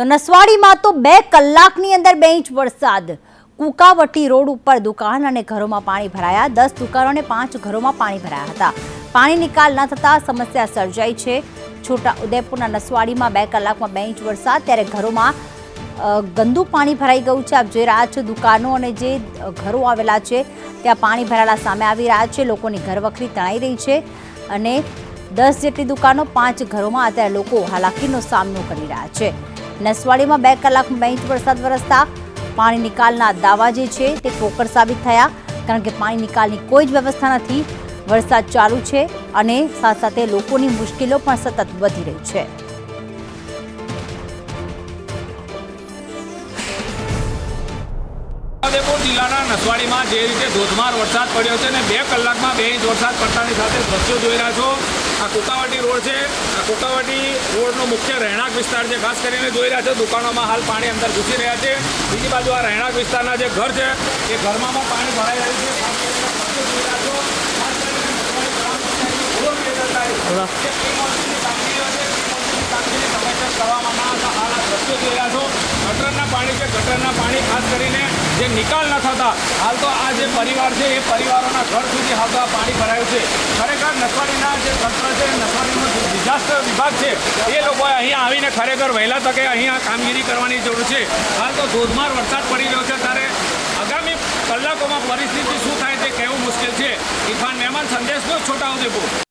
તો નસવાડીમાં તો બે કલાકની અંદર બે ઇંચ વરસાદ. કુકાવટી રોડ ઉપર દુકાન અને ઘરોમાં પાણી ભરાયા. દસ દુકાનો અને પાંચ ઘરોમાં પાણી ભરાયા હતા. પાણી નિકાલ ન થતાં સમસ્યા સર્જાઈ છે. છોટા ઉદયપુરના નસવાડીમાં બે કલાકમાં બે ઇંચ વરસાદ. ત્યારે ઘરોમાં ગંદુ પાણી ભરાઈ ગયું છે. આપ જોઈ રહ્યા છો દુકાનો અને જે ઘરો આવેલા છે, ત્યાં પાણી ભરાયેલા સામે આવી રહ્યા છે. લોકોની ઘરવખરી તણાઈ રહી છે અને દસ જેટલી દુકાનો પાંચ ઘરોમાં અત્યારે લોકો હાલાકીનો સામનો કરી રહ્યા છે. નસવાડીમાં બે કલાકમાં બે ઇંચ વરસાદ વરસતા. પાણી નિકાલના દાવા જે છે તે કોકર સાબિત થયા, કારણ કે પાણી નિકાલની કોઈ જ વ્યવસ્થા નથી. વરસાદ ચાલુ છે અને સાથે સાથે લોકોની મુશ્કેલીઓ પણ સતત વધી રહી છે. છોટાઉદેપુર જિલ્લાના નસવાડીમાં જે રીતે ધોધમાર વરસાદ પડ્યો છે અને બે કલાકમાં બે ઇંચ વરસાદ પડતાની સાથે દ્રશ્યો જોઈ રહ્યા છો. આ કુકાવટી રોડ છે. આ કુકાવટી રોડનો મુખ્ય રહેણાંક વિસ્તાર છે. ખાસ કરીને જોઈ રહ્યા છે દુકાનોમાં હાલ પાણી અંદર ઘૂસી રહ્યા છે. બીજી બાજુ આ રહેણાંક વિસ્તારના જે ઘર છે એ ઘરમાં પણ પાણી ભરાઈ રહ્યું છે. કરવામાં ના આવતા હાલ આ દ્રશ્યો જોઈ રહ્યા છો. ગટરના પાણી છે ગટરના પાણી ખાસ કરીને જે નિકાલ ન થતા, હાલ તો આ જે પરિવાર છે, એ પરિવારોના ઘર સુધી હાલ પાણી ભરાયું છે. ખરેખર નસવાડીના જે તંત્ર છે, નસવાડીનો જે ડિઝાસ્ટર વિભાગ છે, એ લોકોએ અહીંયા આવીને ખરેખર વહેલા તકે અહીંયા કામગીરી કરવાની જરૂર છે. હાલ તો ધોધમાર વરસાદ પડી રહ્યો છે, ત્યારે આગામી કલાકોમાં પરિસ્થિતિ શું થાય તે કહેવું મુશ્કેલ છે. ઇરફાન મહેમાન સંદેશ ન્યૂઝ છોટાઉદેપુર.